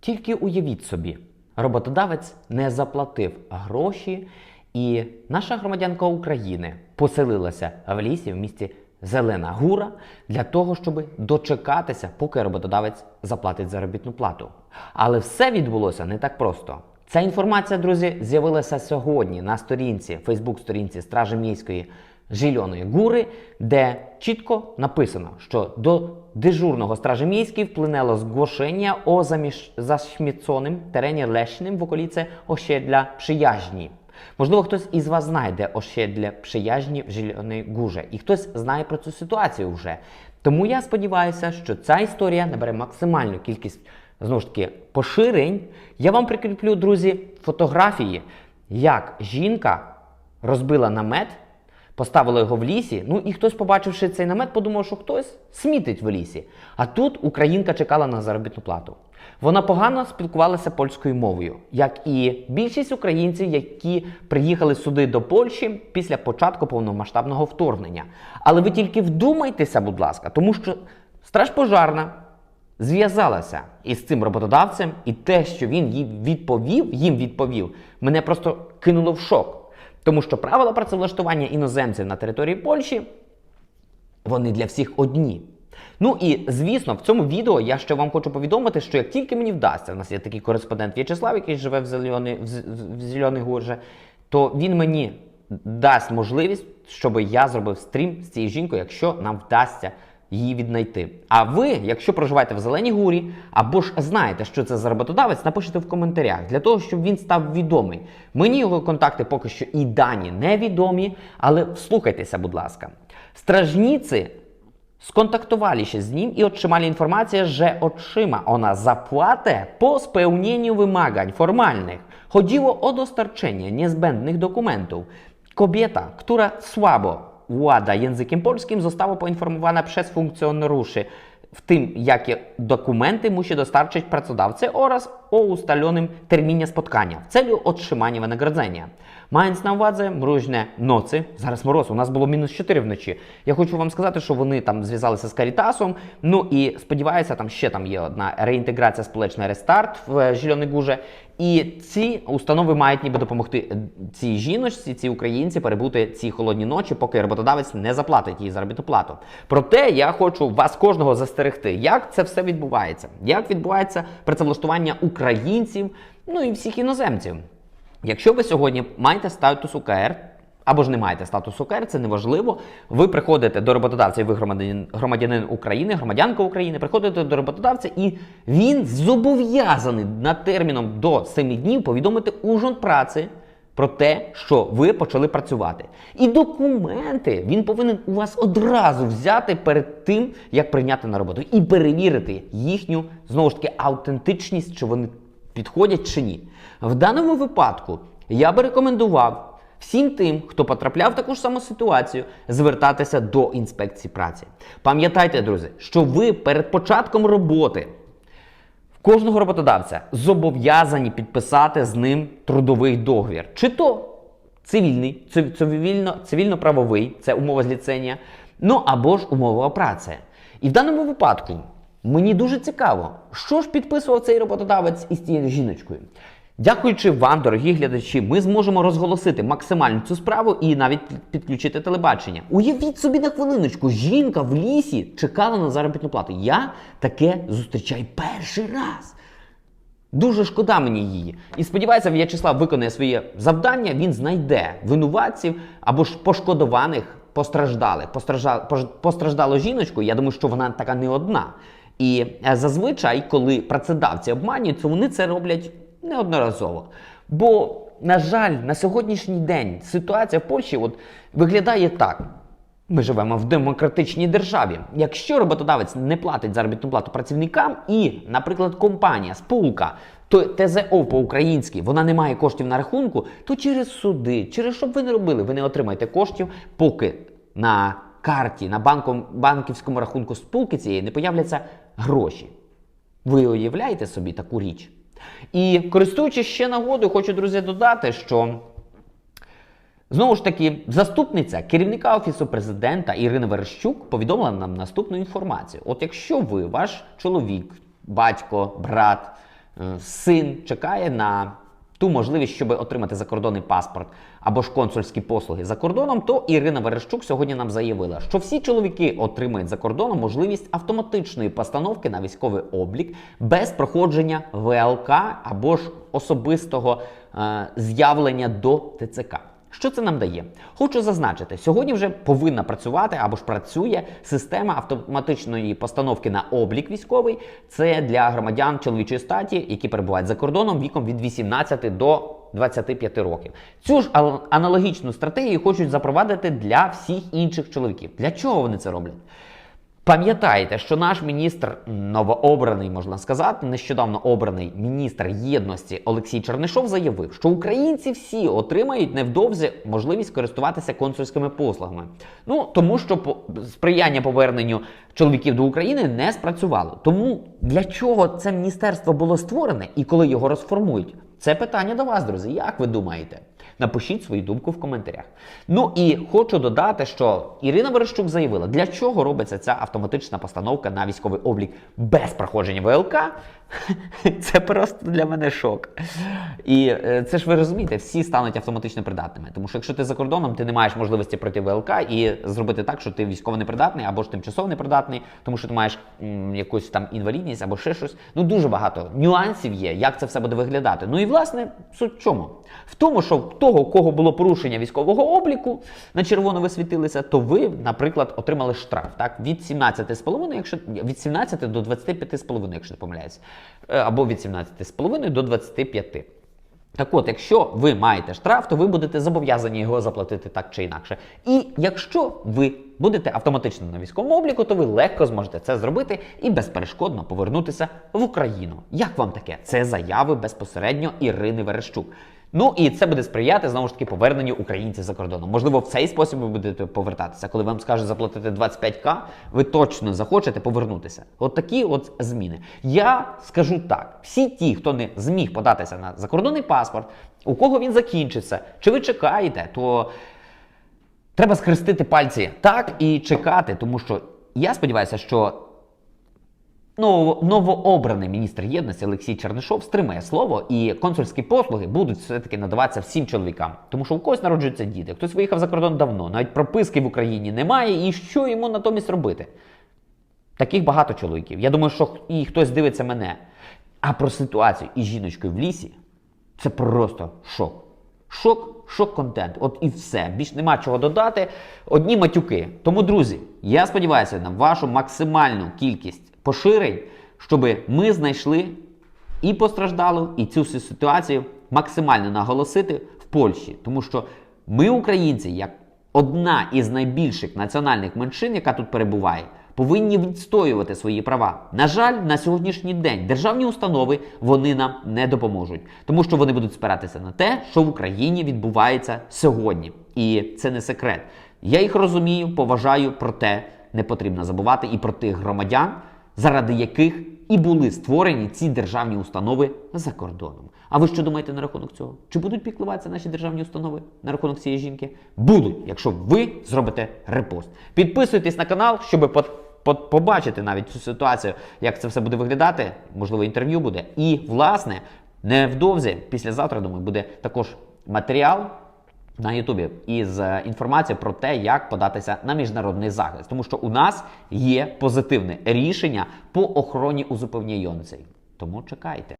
Тільки уявіть собі, роботодавець не заплатив гроші, і наша громадянка України поселилася в лісі в місті Зелена Гура для того, щоб дочекатися, поки роботодавець заплатить заробітну плату. Але все відбулося не так просто. Ця інформація, друзі, з'явилася сьогодні на сторінці, Фейсбук-сторінці Стражі міської Зеленої гури, де чітко написано, що до дежурного стражі міської вплинело згошення о заміш... зашміцоним терені лешним в околіце ощедля Przyjaźni. Можливо, хтось із вас знає, де ощедля Przyjaźni в Зеленій Гуже, і хтось знає про цю ситуацію вже. Тому я сподіваюся, що ця історія набере максимальну кількість знову ж таки поширень. Я вам прикріплю, друзі, фотографії, як жінка розбила намет, поставила його в лісі. Ну і хтось, побачивши цей намет, подумав, що хтось смітить в лісі. А тут українка чекала на заробітну плату. Вона погано спілкувалася польською мовою, як і більшість українців, які приїхали сюди до Польщі після початку повномасштабного вторгнення. Але ви тільки вдумайтеся, будь ласка, тому що страж пожарна зв'язалася із цим роботодавцем, і те, що він їй відповів, їм відповів, мене просто кинуло в шок. Тому що правила працевлаштування іноземців на території Польщі вони для всіх одні. Ну і звісно, в цьому відео я ще вам хочу повідомити, що як тільки мені вдасться, у нас є такий кореспондент В'ячеслав, який живе в Зеленій, в, Зеленій Гурже, то він мені дасть можливість, щоб я зробив стрім з цією жінкою, якщо нам вдасться її віднайти. А ви, якщо проживаєте в Зеленій Гурі, або ж знаєте, що це за роботодавець, напишіть в коментарях для того, щоб він став відомий. Мені його контакти поки що і дані невідомі, але вслухайтеся, будь ласка. Стражніці się z nim i otrzymali informację, że otrzyma ona zapłatę po spełnieniu wymagań formalnych. Chodziło o dostarczenie niezbędnych dokumentów. Kobieta, która słabo włada językiem polskim, została poinformowana przez funkcjonariuszy w tym, jakie dokumenty musi dostarczyć pracodawcy oraz o ustalonym terminie spotkania w celu otrzymania wynagrodzenia. Mając на увазі морозне ноці, зараз мороз, у нас було мінус 4 вночі. Я хочу вам сказати, що вони там зв'язалися з Карітасом. Ну і сподіваюся, там ще там є одна реінтеграція сполечний рестарт в е, Зеленій Гуже. І ці установи мають ніби допомогти е, цій жіночці, цій українці перебути ці холодні ночі, поки роботодавець не заплатить їй заробітну плату. Проте я хочу вас кожного застерегти, як це все відбувається, як відбувається працевлаштування українців, ну і всіх іноземців. Якщо ви сьогодні маєте статус УКР, або ж не маєте статус УКР, це неважливо. Ви приходите до роботодавця, ви громадянин, громадянин України, громадянка України, приходите до роботодавця, і він зобов'язаний над терміном до 7 днів повідомити Ужгород праці про те, що ви почали працювати. І документи він повинен у вас одразу взяти перед тим, як прийняти на роботу, і перевірити їхню знову ж таки аутентичність, чи вони підходять чи ні. В даному випадку я би рекомендував всім тим, хто потрапляв в таку ж саму ситуацію, звертатися до інспекції праці. Пам'ятайте, друзі, що ви перед початком роботи кожного роботодавця зобов'язані підписати з ним трудовий договір. Чи то цивільний, цивільно, цивільно-правовий, це умова зліцення, ну або ж умова праці. І в даному випадку мені дуже цікаво, що ж підписував цей роботодавець із цією жіночкою. Дякуючи вам, дорогі глядачі, ми зможемо розголосити максимально цю справу і навіть підключити телебачення. Уявіть собі на хвилиночку, жінка в лісі чекала на заробітну плату. Я таке зустрічаю перший раз. Дуже шкода мені її. І сподіваюся, В'ячеслав виконає своє завдання, він знайде винуватців або ж пошкодованих, постраждалих. Постражда... пож- Постраждалу жіночку, я думаю, що вона така не одна. І е, зазвичай, коли працедавці обманюють, то вони це роблять неодноразово. Бо, на жаль, на сьогоднішній день ситуація в Польщі от, виглядає так. Ми живемо в демократичній державі. Якщо роботодавець не платить заробітну плату працівникам, і, наприклад, компанія, спілка, то ТЗО по-українськи вона не має коштів на рахунку, то через суди, через що б ви не робили, ви не отримаєте коштів, поки на карті, на банком, банківському рахунку спілки цієї не появляться гроші. Ви уявляєте собі таку річ? І користуючись ще нагодою, хочу, друзі, додати, що Знову ж таки, заступниця керівника офісу президента Ірина Верещук повідомила нам наступну інформацію: от якщо ви, ваш чоловік, батько, брат, е, син чекає на ту можливість, щоб отримати закордонний паспорт або ж консульські послуги за кордоном, то Ірина Верещук сьогодні нам заявила, що всі чоловіки отримають за кордоном можливість автоматичної постановки на військовий облік без проходження ВЛК або ж особистого е, з'явлення до ТЦК. Що це нам дає? Хочу зазначити, сьогодні вже повинна працювати або ж працює система автоматичної постановки на облік військовий. Це для громадян чоловічої статі, які перебувають за кордоном віком від 18 до 25 років. Цю ж ал- аналогічну стратегію хочуть запровадити для всіх інших чоловіків. Для чого вони це роблять? Пам'ятаєте, що наш міністр новообраний, можна сказати, нещодавно обраний міністр єдності Олексій Чернишов заявив, що українці всі отримають невдовзі можливість користуватися консульськими послугами. Ну тому що сприяння поверненню чоловіків до України не спрацювало. Тому для чого це міністерство було створене і коли його розформують? Це питання до вас, друзі. Як ви думаєте? Напишіть свою думку в коментарях. Ну і хочу додати, що Ірина Верещук заявила, для чого робиться ця автоматична постановка на військовий облік без проходження ВЛК. Це просто для мене шок. І е, це ж ви розумієте, всі стануть автоматично придатними. Тому що якщо ти за кордоном, ти не маєш можливості пройти ВЛК і зробити так, що ти військово непридатний або ж тимчасово непридатний, тому що ти маєш м, якусь там інвалідність або ще щось. Ну дуже багато нюансів є, як це все буде виглядати. Ну і власне суть в чому? В тому, що в того, кого було порушення військового обліку, на червоно ви світилися, то ви, наприклад, отримали штраф так від 17,5, якщо від 17 до 25,5, якщо не помиляюсь, або від 17,5 до 25. Так от, якщо ви маєте штраф, то ви будете зобов'язані його заплатити так чи інакше. І якщо ви будете автоматично на військовому обліку, то ви легко зможете це зробити і безперешкодно повернутися в Україну. Як вам таке? Це заяви безпосередньо Ірини Верещук. Ну і це буде сприяти знову ж таки поверненню українців за кордоном. Можливо, в цей спосіб ви будете повертатися. Коли вам скажуть заплатити 25к, ви точно захочете повернутися. От такі от зміни. Я скажу так: всі ті, хто не зміг податися на закордонний паспорт, у кого він закінчиться, чи ви чекаєте, то треба схрестити пальці так і чекати, тому що я сподіваюся, що Ново- новообраний міністр єдності Олексій Чернишов стримає слово, і консульські послуги будуть все-таки надаватися всім чоловікам. Тому що у когось народжуються діти, хтось виїхав за кордон давно, навіть прописки в Україні немає, і що йому натомість робити? Таких багато чоловіків. Я думаю, що і хтось дивиться мене. А про ситуацію із жіночкою в лісі це просто шок. Шок, шок контент. От і все. Більш нема чого додати. Одні матюки. Тому, друзі, я сподіваюся на вашу максимальну кількість поширень, щоб ми знайшли і постраждалу, і цю всю ситуацію максимально наголосити в Польщі. Тому що ми, українці, як одна із найбільших національних меншин, яка тут перебуває, повинні відстоювати свої права. На жаль, на сьогоднішній день державні установи вони нам не допоможуть, тому що вони будуть спиратися на те, що в Україні відбувається сьогодні. І це не секрет. Я їх розумію, поважаю, проте не потрібно забувати і про тих громадян, заради яких і були створені ці державні установи за кордоном. А ви що думаєте на рахунок цього? Чи будуть піклуватися наші державні установи на рахунок цієї жінки? Будуть, якщо ви зробите репост. Підписуйтесь на канал, щоб побачити навіть цю ситуацію, як це все буде виглядати. Можливо, інтерв'ю буде. І, власне, невдовзі, післязавтра, думаю, буде також матеріал на Ютубі із е, інформацією про те, як податися на міжнародний захист, тому що у нас є позитивне рішення по охороні узупевнійонцей. Тому чекайте.